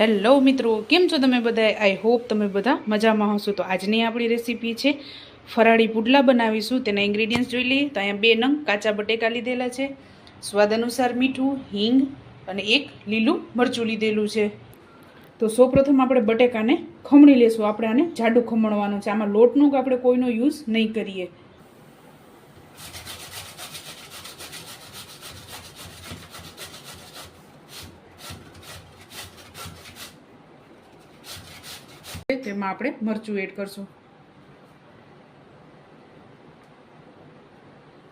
Hello મિત્રો, કેમ છો તમે બધા આઈ હોપ તમે બધા મજામાં હશો. તો આજની આપણી રેસીપી છે ફરાળી પુડલા બનાવીશું. તેના ઇન્ગ્રીડિયન્ટ્સ જોઈ લઈએ. તો અહીંયા બે નંગ કાચા બટેકા લીધેલા છે. સ્વાદ અનુસાર મીઠું, હિંગ અને એક લીલું મરચું લીધેલું છે. તો સૌપ્રથમ આપણે બટેકાને ખમણી લેશું. આપણે આને જાડું ખમણવાનું છે. આમાં લોટનું કે આપણે કોઈનો યુઝ નહીં કરીએ. તેમાં આપણે મરચું એડ કરશું.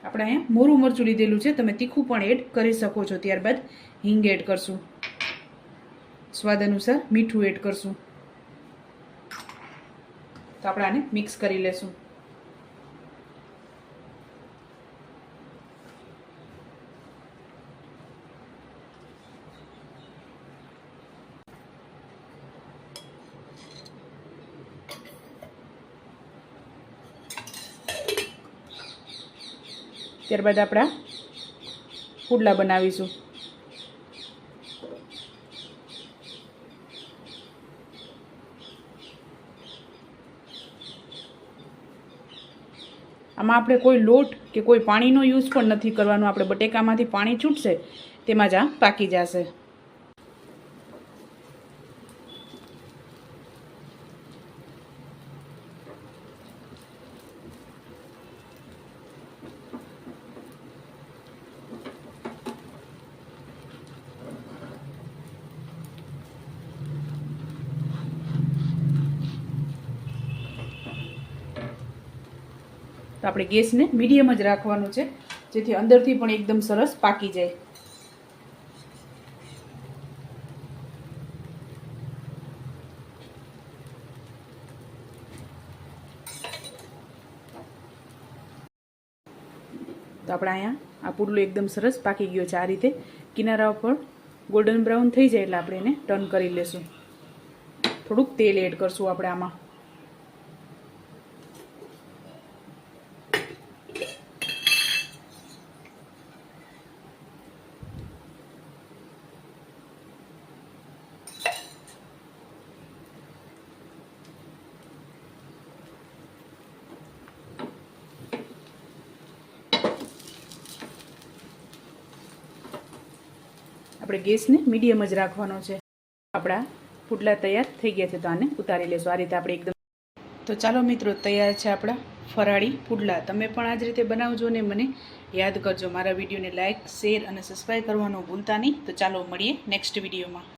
આપણે અહીંયા મોરું મરચું લીધેલું છે, તમે તીખું પણ એડ કરી શકો છો. ત્યારબાદ હિંગ એડ કરશું. સ્વાદ અનુસાર મીઠું એડ કરશું. તો આપણે આને મિક્સ કરી લેશું. ત્યારબાદ આપણા પુડલા બનાવીશું. આમાં આપણે કોઈ લોટ કે કોઈ પાણીનો યુઝ પણ નથી કરવાનો. આપણે બટેકામાંથી પાણી છૂટશે, તેમાં જ આ પાકી જશે. તો આપણે ગેસને મીડિયમ જ રાખવાનું છે, જેથી અંદરથી પણ એકદમ સરસ પાકી જાય. તો આપણે અહીંયા આ પુડલું એકદમ સરસ પાકી ગયો છે આ રીતે. કિનારા ઉપર ગોલ્ડન બ્રાઉન થઈ જાય એટલે આપણે એને ટર્ન કરી લેશું. થોડુંક તેલ એડ કરશું આપણે આમાં. આપણે ગેસને મીડિયમ જ રાખવાનો છે. આપણા પુડલા તૈયાર થઈ ગયા છે તો આને ઉતારી લેશું. આ રીતે આપણે એકદમ તો ચાલો મિત્રો, તૈયાર છે આપણા ફરાળી પુડલા. તમે પણ આ જ રીતે બનાવજો ને મને યાદ કરજો. મારા વિડીયોને લાઇક શેર અને સબસ્ક્રાઈબ કરવાનું ભૂલતા નહીં. તો ચાલો મળીએ નેક્સ્ટ વિડીયોમાં